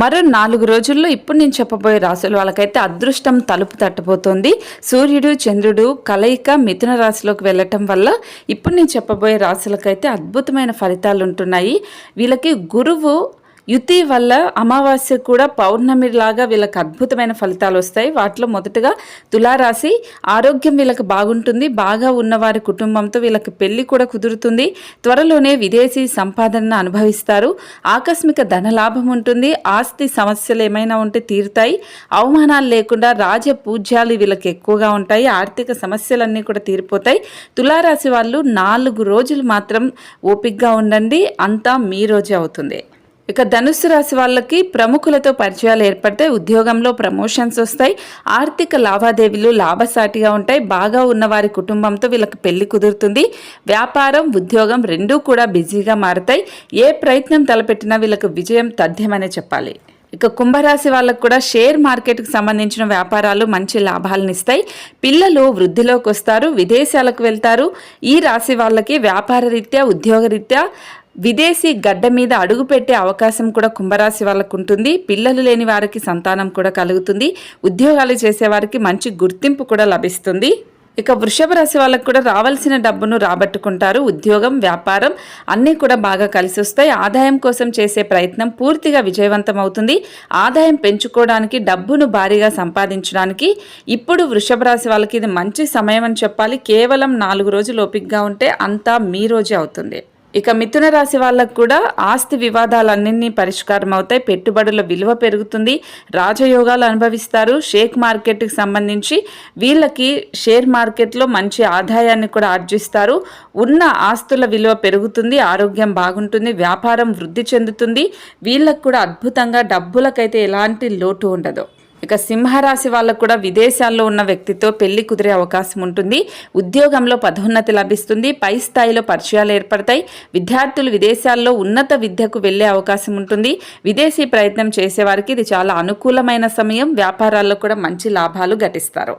మరో నాలుగు రోజుల్లో ఇప్పుడు నేను చెప్పబోయే రాశుల వాళ్ళకైతే అదృష్టం తలుపు తట్టబోతోంది. సూర్యుడు చంద్రుడు కలయిక మిథున రాశిలోకి వెళ్ళటం వల్ల ఇప్పుడు నేను చెప్పబోయే రాశులకైతే అద్భుతమైన ఫలితాలు ఉంటున్నాయి వీళ్ళకి గురువు యుతి వల్ల అమావాస్య కూడా పౌర్ణమి లాగా వీళ్ళకి అద్భుతమైన ఫలితాలు వస్తాయి. వాటిలో మొదటగా తులారాశి ఆరోగ్యం వీళ్ళకి బాగుంటుంది. బాగా ఉన్నవారి కుటుంబంతో వీళ్ళకి పెళ్ళి కూడా కుదురుతుంది. త్వరలోనే విదేశీ సంపాదనను అనుభవిస్తారు. ఆకస్మిక ధనలాభం ఉంటుంది. ఆస్తి సమస్యలు ఏమైనా ఉంటే తీరుతాయి. అవమానాలు లేకుండా రాజ పూజ్యాలు వీళ్ళకి ఎక్కువగా ఉంటాయి. ఆర్థిక సమస్యలన్నీ కూడా తీరిపోతాయి. తులారాశి వాళ్ళు నాలుగు రోజులు మాత్రం ఓపిక్గా ఉండండి. అంతా మీ రోజే అవుతుంది. ఇక ధనుస్సు రాశి వాళ్ళకి ప్రముఖులతో పరిచయాలు ఏర్పడతాయి ఉద్యోగంలో ప్రమోషన్స్ వస్తాయి. ఆర్థిక లావాదేవీలు లాభసాటిగా ఉంటాయి. బాగా ఉన్న వారి కుటుంబంతో వీళ్ళకి పెళ్ళి కుదురుతుంది. వ్యాపారం ఉద్యోగం రెండూ కూడా బిజీగా మారుతాయి. ఏ ప్రయత్నం తలపెట్టినా వీళ్ళకి విజయం తథ్యమనే చెప్పాలి. ఇక కుంభరాశి వాళ్ళకు కూడా షేర్ మార్కెట్కి సంబంధించిన వ్యాపారాలు మంచి లాభాలను ఇస్తాయి. పిల్లలు వృద్ధిలోకి వస్తారు విదేశాలకు వెళ్తారు. ఈ రాశి వాళ్ళకి వ్యాపార రీత్యా ఉద్యోగ రీత్యా విదేశీ గడ్డ మీద అడుగు పెట్టే అవకాశం కూడా కుంభరాశి వాళ్ళకు ఉంటుంది. పిల్లలు లేని వారికి సంతానం కూడా కలుగుతుంది. ఉద్యోగాలు చేసేవారికి మంచి గుర్తింపు కూడా లభిస్తుంది. ఇక వృషభ రాశి వాళ్ళకు కూడా రావాల్సిన డబ్బును రాబట్టుకుంటారు. ఉద్యోగం వ్యాపారం అన్నీ కూడా బాగా కలిసి వస్తాయి. ఆదాయం కోసం చేసే ప్రయత్నం పూర్తిగా విజయవంతం అవుతుంది ఆదాయం పెంచుకోవడానికి డబ్బును భారీగా సంపాదించడానికి ఇప్పుడు వృషభ రాశి వాళ్ళకి ఇది మంచి సమయం అని చెప్పాలి. కేవలం నాలుగు రోజులు ఓపికగా ఉంటే అంతా మీ రోజే అవుతుంది. ఇక మిథున రాశి వాళ్ళకు కూడా ఆస్తి వివాదాలన్నింటినీ పరిష్కారం అవుతాయి పెట్టుబడుల విలువ పెరుగుతుంది రాజయోగాలు అనుభవిస్తారు. షేక్ మార్కెట్కి సంబంధించి వీళ్ళకి షేర్ మార్కెట్లో మంచి ఆదాయాన్ని కూడా ఆర్జిస్తారు. ఉన్న ఆస్తుల విలువ పెరుగుతుంది ఆరోగ్యం బాగుంటుంది వ్యాపారం వృద్ధి చెందుతుంది. వీళ్ళకు కూడా అద్భుతంగా డబ్బులకైతే ఎలాంటి లోటు ఉండదు. ఇక సింహరాశి వాళ్ళకు కూడా విదేశాల్లో ఉన్న వ్యక్తితో పెళ్ళి కుదిరే అవకాశం ఉంటుంది. ఉద్యోగంలో పదోన్నతి లభిస్తుంది. పై స్థాయిలో పరిచయాలు ఏర్పడతాయి. విద్యార్థులు విదేశాల్లో ఉన్నత విద్యకు వెళ్ళే అవకాశం ఉంటుంది. విదేశీ ప్రయత్నం చేసేవారికి ఇది చాలా అనుకూలమైన సమయం. వ్యాపారాల్లో కూడా మంచి లాభాలు ఘటిస్తారు.